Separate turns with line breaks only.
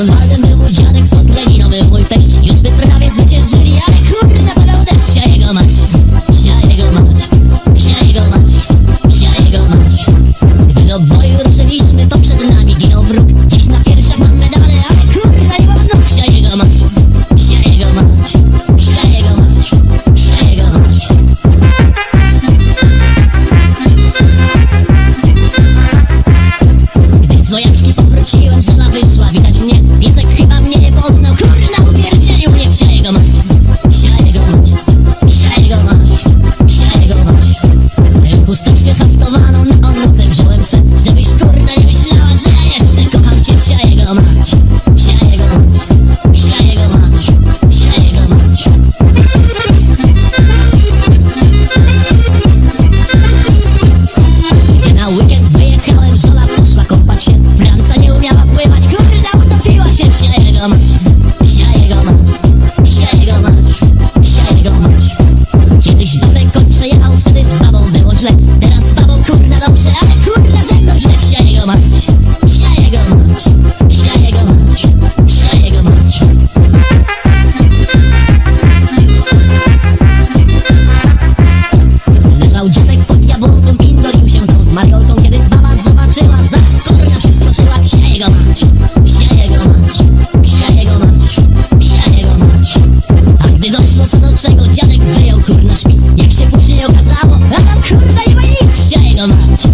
Rozmawiam, że mój dziadek podleni nowy mój feść Straciłem, żona wyszła, widać mnie Piesek chyba mnie nie poznał. Doszło co do czego, dziadek wyjął kurna szpic. Jak się później okazało, a tam kurwa nie ma nic, jego mać,